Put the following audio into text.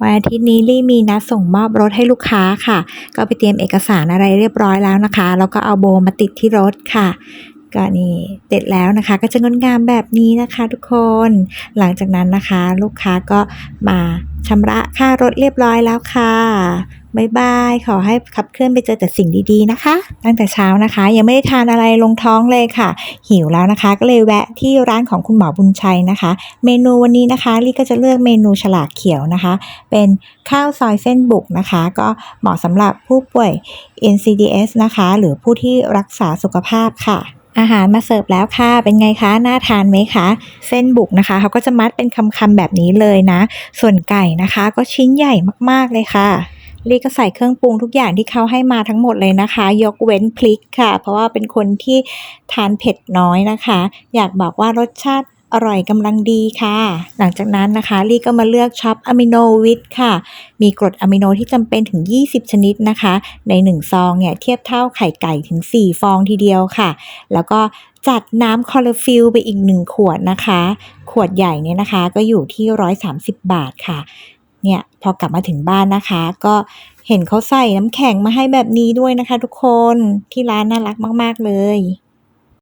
วันอาทิตย์นี้ลี่มีนัดส่งมอบรถให้ลูกค้าค่ะ ก็ไปเตรียมเอกสารอะไรเรียบร้อยแล้วนะคะ แล้วก็เอาโบมาติดที่รถค่ะก็นี่เสร็จแล้วนะคะ ก็จะงดงามแบบนี้นะคะทุกคน หลังจากนั้นนะคะ ลูกค้าก็มาชำระค่ารถเรียบร้อยแล้วค่ะ บ๊ายบาย ขอให้ขับเคลื่อนไปเจอแต่สิ่งดีๆนะคะ ตั้งแต่เช้านะคะ ยังไม่ได้ทานอะไรลงท้องเลยค่ะ หิวแล้วนะคะ ก็เลยแวะที่ร้านของคุณหมอบุญชัยนะคะ เมนูวันนี้นะคะลี่ก็จะเลือกเมนูฉลากเขียวนะคะ เป็นข้าวซอยเส้นบุกนะคะ ก็เหมาะสำหรับผู้ป่วย NCDS นะคะ หรือผู้ที่รักษาสุขภาพค่ะอาหารมาเสิร์ฟแล้วค่ะ เป็นไงคะ น่าทานไหมคะ เส้นบุกนะคะ เขาก็จะมัดเป็นคำๆแบบนี้เลยนะ ส่วนไก่นะคะ ก็ชิ้นใหญ่มากๆเลยค่ะ ลี่ก็ใส่เครื่องปรุงทุกอย่างที่เขาให้มาทั้งหมดเลยนะคะ ยกเว้นพริกค่ะ เพราะว่าเป็นคนที่ทานเผ็ดน้อยนะคะ อยากบอกว่ารสชาติอร่อยกำลังดีค่ะ หลังจากนั้นนะคะ ลี่ก็มาเลือกช็อปอะมิโนวิทค่ะ มีกรดอะมิโนที่จำเป็นถึง 20 ชนิดนะคะ ใน 1 ซองเนี่ยเทียบเท่าไข่ไก่ถึง 4 ฟองทีเดียวค่ะ แล้วก็จัดน้ำคอลลฟิลไปอีก 1 ขวดนะคะ ขวดใหญ่เนี่ยนะคะก็อยู่ที่ 130 บาทค่ะ เนี่ยพอกลับมาถึงบ้านนะคะ ก็เห็นเขาใส่น้ำแข็งมาให้แบบนี้ด้วยนะคะ ทุกคนที่ร้านน่ารักมาก ๆ เลย